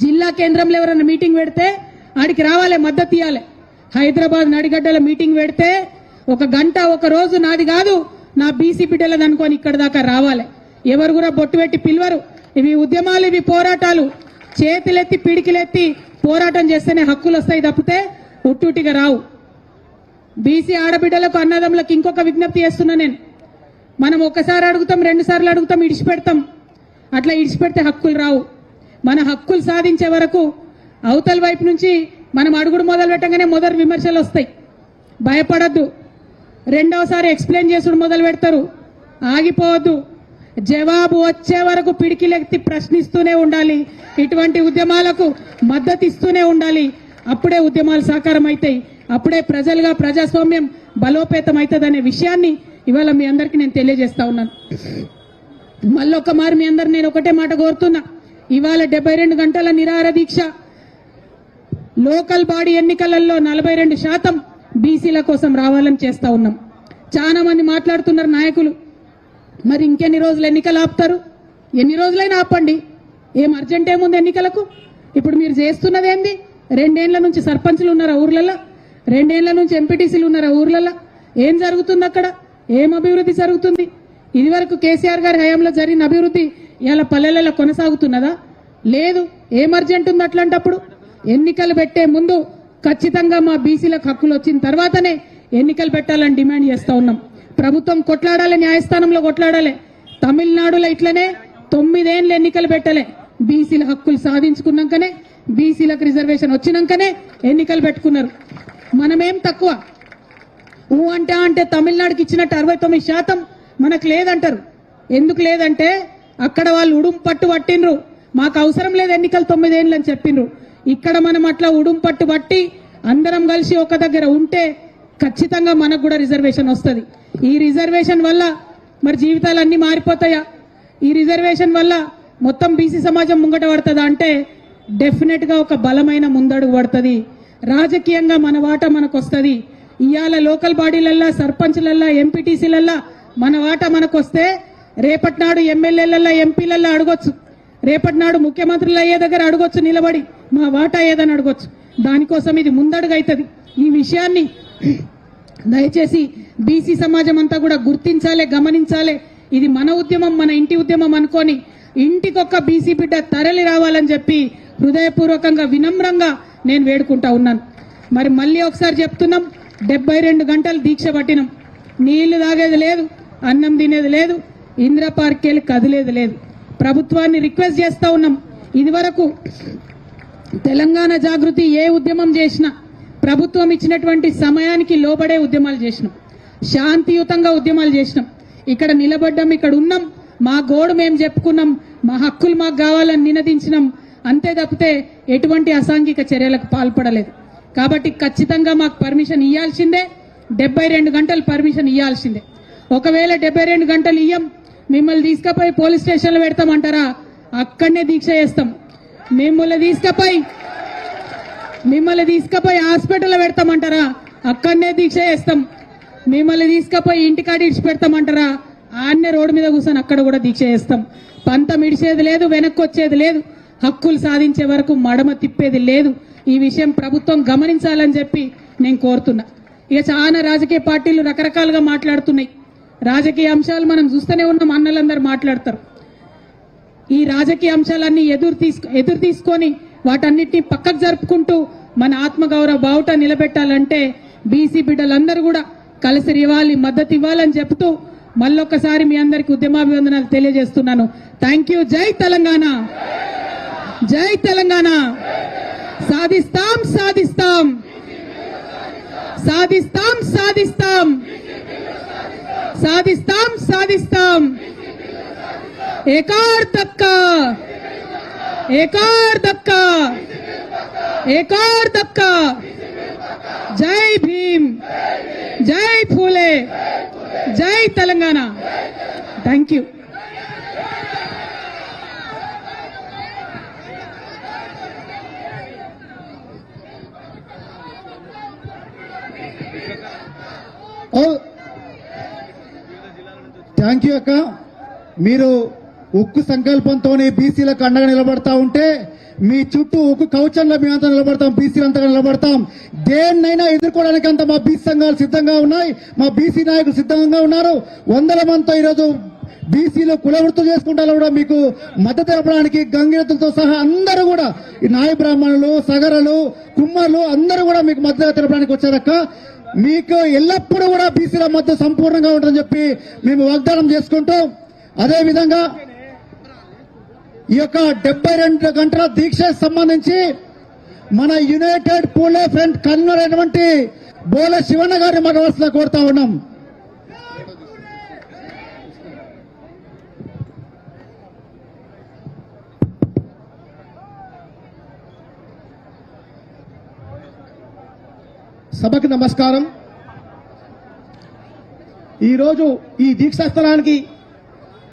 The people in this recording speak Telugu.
జిల్లా కేంద్రంలో ఎవరైనా మీటింగ్ పెడితే ఆడికి రావాలి మద్దతు ఇవ్వాలి హైదరాబాద్ నడిగడ్డల మీటింగ్ పెడితే ఒక గంట ఒక రోజు నాది కాదు నా బీసీ బిడ్డలది అనుకొని ఇక్కడ దాకా రావాలి. ఎవరు కూడా బొట్టు పెట్టి పిలవరు. ఇవి ఉద్యమాలు ఇవి పోరాటాలు. చేతులెత్తి పిడికిలెత్తి పోరాటం చేస్తేనే హక్కులు వస్తాయి తప్పితే ఉట్టుటిగా రావు. బీసీ ఆడబిడ్డలకు అన్నదమ్ములకు ఇంకొక విజ్ఞప్తి చేస్తున్నా నేను. మనం ఒకసారి అడుగుతాం రెండు సార్లు అడుగుతాం ఇడిచిపెడతాం. అట్లా ఇడిచిపెడితే హక్కులు రావు. మన హక్కులు సాధించే వరకు అవతల వైపు నుంచి మనం అడుగుడు మొదలు పెట్టగానే మొదటి విమర్శలు వస్తాయి. భయపడద్దు. రెండవసారి ఎక్స్ప్లెయిన్ చేసుడు మొదలు పెడతారు. ఆగిపోవద్దు. జవాబు వచ్చే వరకు పిడికిలెత్తి ప్రశ్నిస్తూనే ఉండాలి. ఇటువంటి ఉద్యమాలకు మద్దతు ఇస్తూనే ఉండాలి. అప్పుడే ఉద్యమాలు సాకారం అవుతాయి అప్పుడే ప్రజలుగా ప్రజాస్వామ్యం బలోపేతం అవుతుందనే విషయాన్ని ఇవాళ మీ అందరికీ నేను తెలియజేస్తా ఉన్నాను. మళ్ళొక్క మారు మీ అందరు నేను ఒకటే మాట కోరుతున్నా. ఇవాళ డెబ్బై రెండు గంటల నిరార దీక్ష. లోకల్ బాడీ ఎన్నికలలో నలభై రెండు శాతం బీసీల కోసం రావాలని చేస్తా ఉన్నాం. చాలా మంది మాట్లాడుతున్నారు నాయకులు. మరి ఇంకెన్ని రోజులు ఎన్నికలు ఆపుతారు? ఎన్ని రోజులైనా ఆపండి. ఏం అర్జెంట్ ఏముంది ఎన్నికలకు? ఇప్పుడు మీరు చేస్తున్నది ఏంది? రెండేళ్ళ నుంచి సర్పంచ్లు ఉన్నారా ఊర్లలో రెండేళ్ళ నుంచి ఎంపీటీసీలు ఉన్నారా ఊర్లలో ఏం జరుగుతుంది అక్కడ? ఏం అభివృద్ధి జరుగుతుంది? ఇదివరకు కేసీఆర్ గారి హయాంలో జరిగిన అభివృద్ధి ఇలా పల్లెలలో కొనసాగుతున్నదా? లేదు ఏం అర్జెంట్ ఉంది అట్లాంటప్పుడు? ఎన్నికలు పెట్టే ముందు ఖచ్చితంగా మా బీసీలకు హక్కులు వచ్చిన తర్వాతనే ఎన్నికలు పెట్టాలని డిమాండ్ చేస్తా ఉన్నాం. ప్రభుత్వం కొట్లాడాలి న్యాయస్థానంలో కొట్లాడాలి. తమిళనాడులో ఇట్లనే తొమ్మిదేళ్ళు ఎన్నికలు పెట్టలే. బీసీల హక్కులు సాధించుకున్నాకనే బీసీలకు రిజర్వేషన్ వచ్చినాకనే ఎన్నికలు పెట్టుకున్నారు. మనమేం తక్కువ? ఊ అంటే అంటే తమిళనాడుకి ఇచ్చినట్టు అరవై తొమ్మిది శాతం మనకు లేదంటారు. ఎందుకు లేదంటే అక్కడ వాళ్ళు ఉడుం పట్టు పట్టిండ్రు. మాకు అవసరం లేదు ఎన్నికలు తొమ్మిదేళ్ళు అని చెప్పిండ్రు. ఇక్కడ మనం అట్లా ఉడుం పట్టు అందరం కలిసి ఒక దగ్గర ఉంటే ఖచ్చితంగా మనకు కూడా రిజర్వేషన్ వస్తుంది. ఈ రిజర్వేషన్ వల్ల మరి జీవితాలు అన్ని మారిపోతాయా? ఈ రిజర్వేషన్ వల్ల మొత్తం బీసీ సమాజం ముంగట పడుతుందా అంటే డెఫినెట్గా ఒక బలమైన ముందడుగు పడుతుంది. రాజకీయంగా మన వాటా మనకు వస్తుంది. ఇవాళ లోకల్ బాడీలల్లా సర్పంచ్లల్లా ఎంపీటీసీలల్లా మన వాటా మనకు వస్తే రేపటినాడు ఎమ్మెల్యేలల్లా ఎంపీలల్లా అడగొచ్చు. రేపటి నాడు ముఖ్యమంత్రులు అయ్యే దగ్గర అడగొచ్చు నిలబడి. మా వాటా ఏదని అడగొచ్చు. దానికోసం ఇది ముందడుగైతుంది. ఈ విషయాన్ని దయచేసి బీసీ సమాజం అంతా కూడా గుర్తించాలే గమనించాలే. ఇది మన ఉద్యమం మన ఇంటి ఉద్యమం అనుకొని ఇంటికొక్క బీసీ బిడ్డ తరలి రావాలని చెప్పి హృదయపూర్వకంగా వినమ్రంగా నేను వేడుకుంటా ఉన్నాను. మరి మళ్ళీ ఒకసారి చెప్తున్నాం డెబ్బై రెండు గంటలు దీక్ష పట్టినాం. నీళ్ళు తాగేది లేదు అన్నం తినేది లేదు ఇంద్రపార్కెళ్ళి కదిలేదు కదిలేది లేదు. ప్రభుత్వాన్ని రిక్వెస్ట్ చేస్తూ ఉన్నాం. ఇదివరకు తెలంగాణ జాగృతి ఏ ఉద్యమం చేసినా ప్రభుత్వం ఇచ్చినటువంటి సమయానికి లోబడే ఉద్యమాలు చేసినాం. శాంతియుతంగా ఉద్యమాలు చేసినాం. ఇక్కడ నిలబడ్డాం ఇక్కడ ఉన్నాం. మా గోడు మేము చెప్పుకున్నాం. మా హక్కులు మాకు కావాలని నినదించినాం. అంతే తప్పితే ఎటువంటి అసాంఘిక చర్యలకు పాల్పడలేదు. కాబట్టి ఖచ్చితంగా మాకు పర్మిషన్ ఇవ్వాల్సిందే డెబ్బై రెండు గంటలు పర్మిషన్ ఇవ్వాల్సిందే ఒకవేళ డెబ్బై రెండు గంటలు ఇయ్యం మిమ్మల్ని తీసుకపోయి పోలీస్ స్టేషన్లో పెడతామంటారా? అక్కడనే దీక్ష చేస్తాం. మిమ్మల్ని తీసుకపోయి మిమ్మల్ని తీసుకపోయి హాస్పిటల్లో పెడతామంటారా? అక్కడనే దీక్ష చేస్తాం. మిమ్మల్ని తీసుకపోయి ఇంటికాడ ఇడిచి పెడతామంటారా ఆన్నే రోడ్డు మీద కూర్చొని అక్కడ కూడా దీక్ష చేస్తాం. పంతం ఇడిచేది లేదు వెనక్కి వచ్చేది లేదు. హక్కులు సాధించే వరకు మడమ తిప్పేది లేదు. ఈ విషయం ప్రభుత్వం గమనించాలని చెప్పి నేను కోరుతున్నా. ఇక చాలా రాజకీయ పార్టీలు రకరకాలుగా మాట్లాడుతున్నాయి. రాజకీయ అంశాలు మనం చూస్తూనే ఉన్నాం అన్నలందరూ మాట్లాడతారు. ఈ రాజకీయ అంశాలన్నీ ఎదురు తీసుకు ఎదురు తీసుకొని వాటన్నిటిని పక్కకు జరుపుకుంటూ మన ఆత్మగౌరవ బావుట నిలబెట్టాలంటే బీసీ బిడ్డలందరూ కూడా కలిసి ఇవ్వాలి మద్దతు ఇవ్వాలని చెప్తూ మళ్ళొక్కసారి మీ అందరికి ఉద్యమాభివందనాలు తెలియజేస్తున్నాను. థ్యాంక్ యూ జై తెలంగాణ! జై తెలంగాణ! సాధిస్తాం సాధిస్తాం! సాధిస్తాం సాధిస్తాం! సాధిస్తాం సాధిస్తాం ఏకార్ దక్క ఏకార్ దక్క ఏకార్ దక్క జై భీమ్ జై ఫూలే జై Telangana thank you Thank you. Thank you అక్క మీరు ఉక్కు సంకల్పంతోనే బీసీలకు అండగా నిలబడతా ఉంటే మీ చుట్టూ ఉక్కు కౌచంలో మేమంతా నిలబడతాం బీసీలు అంతగా నిలబడతాం. దేన్నైనా ఎదుర్కోవడానికి అంత మా బీసీ సంఘాలు సిద్ధంగా ఉన్నాయి. మా బీసీ నాయకులు సిద్ధంగా ఉన్నారు. వందల మందితో ఈరోజు బీసీలో కులవృత్తులు చేసుకుంటారు కూడా మీకు మద్దతు తెలపడానికి గంగిరతులతో సహా అందరూ కూడా ఈ నాయ బ్రాహ్మణులు సగరలు కుమ్మర్లు అందరూ కూడా మీకు మద్దతు తెలపడానికి వచ్చారక్క. మీకు ఎల్లప్పుడూ కూడా బీసీల మధ్య సంపూర్ణంగా ఉంటుందని చెప్పి మేము వాగ్దానం చేసుకుంటూ. అదేవిధంగా ఈ యొక్క డెబ్బై రెండు గంటల దీక్ష సంబంధించి మన యునైటెడ్ పూలే ఫ్రంట్ కన్వీనర్ అయినటువంటి బోల శివన్న గారిని మాట్లాడాల్సిన కోరుతా ఉన్నాం. సభకు నమస్కారం. ఈరోజు ఈ దీక్షా స్థలానికి